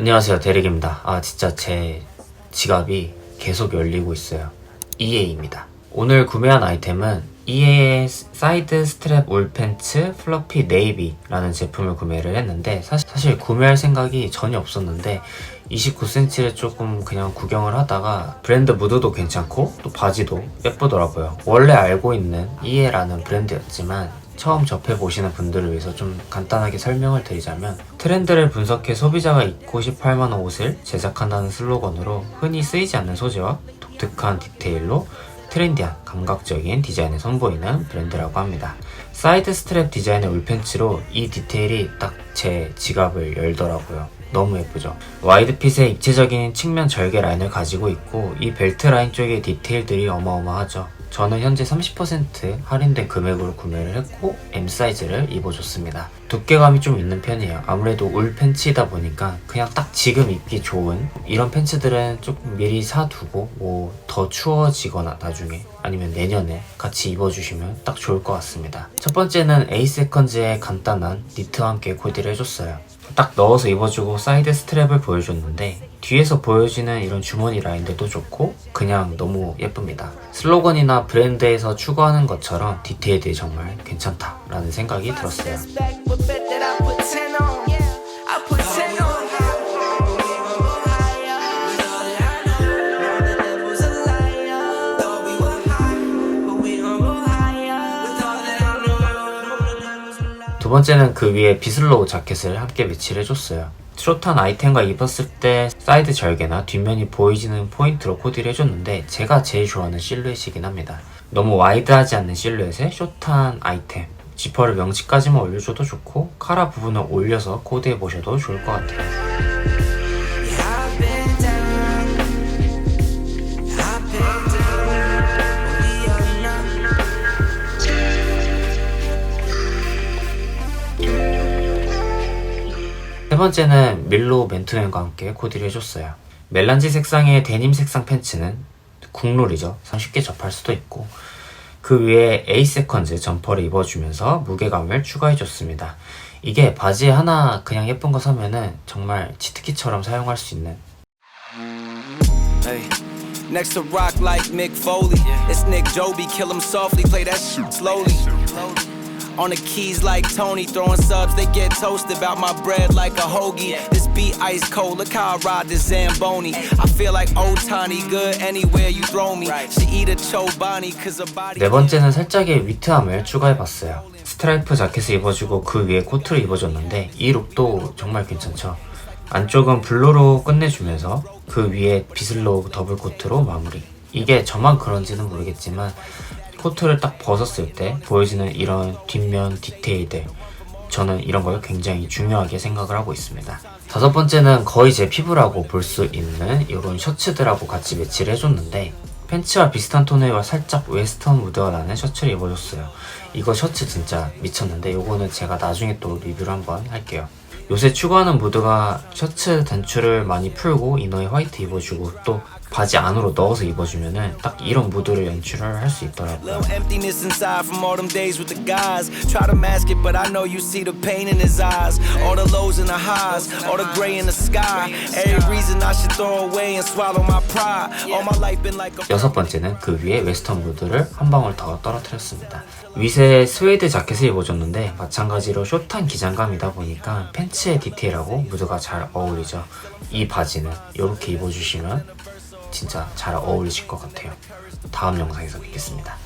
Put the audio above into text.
안녕하세요 대릭입니다. 아 진짜 제 지갑이 계속 열리고 있어요. EA입니다. 오늘 구매한 아이템은 EA의 사이드 스트랩 울 팬츠 플러피 네이비라는 제품을 구매를 했는데 사실, 사실 구매할 생각이 전혀 없었는데 29cm를 조금 그냥 구경을 하다가 브랜드 무드도 괜찮고 또 바지도 예쁘더라고요. 원래 알고 있는 EA라는 브랜드였지만 처음 접해보시는 분들을 위해서 좀 간단하게 설명을 드리자면 트렌드를 분석해 소비자가 입고 싶어 할 만한 옷을 제작한다는 슬로건으로 흔히 쓰이지 않는 소재와 독특한 디테일로 트렌디한 감각적인 디자인을 선보이는 브랜드라고 합니다. 사이드 스트랩 디자인의 울팬츠로 이 디테일이 딱 제 지갑을 열더라고요. 너무 예쁘죠? 와이드 핏의 입체적인 측면 절개 라인을 가지고 있고 이 벨트 라인 쪽의 디테일들이 어마어마하죠. 저는 현재 30% 할인된 금액으로 구매를 했고 M 사이즈를 입어줬습니다. 두께감이 좀 있는 편이에요. 아무래도 울 팬츠이다 보니까 그냥 딱 지금 입기 좋은 이런 팬츠들은 조금 미리 사두고 뭐 더 추워지거나 나중에 아니면 내년에 같이 입어주시면 딱 좋을 것 같습니다. 첫 번째는 에이세컨즈의 간단한 니트와 함께 코디를 해줬어요. 딱 넣어서 입어주고 사이드 스트랩을 보여줬는데 뒤에서 보여지는 이런 주머니 라인들도 좋고 그냥 너무 예쁩니다. 슬로건이나 브랜드에서 추구하는 것처럼 디테일들이 정말 괜찮다라는 생각이 들었어요. 두 번째는 그 위에 비슬로우 자켓을 함께 매치를 해줬어요. 숏한 아이템과 입었을 때 사이드 절개나 뒷면이 보이지는 포인트로 코디를 해줬는데 제가 제일 좋아하는 실루엣이긴 합니다. 너무 와이드하지 않는 실루엣에 숏한 아이템 지퍼를 명치까지만 올려줘도 좋고 카라 부분을 올려서 코디해보셔도 좋을 것 같아요. 번째는 밀로 맨투맨과 함께 코디를 해줬어요. 멜란지 색상의 데님 색상 팬츠는 국룰이죠. 쉽게 접할 수도 있고 그 위에 A 세컨즈 점퍼를 입어주면서 무게감을 추가해줬습니다. 이게 바지 하나 그냥 예쁜 거 사면은 정말 치트키처럼 사용할 수 있는. Next to rock like Mick Foley. It's Nick Joby, kill him softly, play that shit slowly. On the keys like Tony, throwing subs, they get toasted. About my bread like a hoagie. This beat ice cold, look how I ride this Zamboni. I feel like old Tony, good anywhere you throw me. She eat a Chobani, cause her body. 네 번째는 살짝의 위트함을 추가해봤어요. 스트라이프 자켓을 입어주고 그 위에 코트를 입어줬는데 이 룩도 정말 괜찮죠. 안쪽은 블루로 끝내주면서 그 위에 비슬로우 더블 코트로 마무리. 이게 저만 그런지는 모르겠지만 코트를 딱 벗었을 때 보여지는 이런 뒷면 디테일들 저는 이런 걸 굉장히 중요하게 생각을 하고 있습니다. 다섯 번째는 거의 제 피부라고 볼 수 있는 이런 셔츠들하고 같이 매치를 해줬는데 팬츠와 비슷한 톤의 살짝 웨스턴 무드가 나는 셔츠를 입어줬어요. 이거 셔츠 진짜 미쳤는데 이거는 제가 나중에 또 리뷰를 한번 할게요. 요새 추구하는 무드가 셔츠 단추를 많이 풀고 이너에 화이트 입어주고 또 바지 안으로 넣어서 입어주면은 딱 이런 무드를 연출을 할 수 있더라고요. 여섯 번째는 그 위에 웨스턴 무드를 한 방울 더 떨어뜨렸습니다. 윗에 스웨이드 자켓을 입어줬는데 마찬가지로 숏한 기장감이다 보니까 팬 츠의 디테일하고 무드가 잘 어울리죠. 이 바지는 이렇게 입어주시면 진짜 잘 어울리실 것 같아요. 다음 영상에서 뵙겠습니다.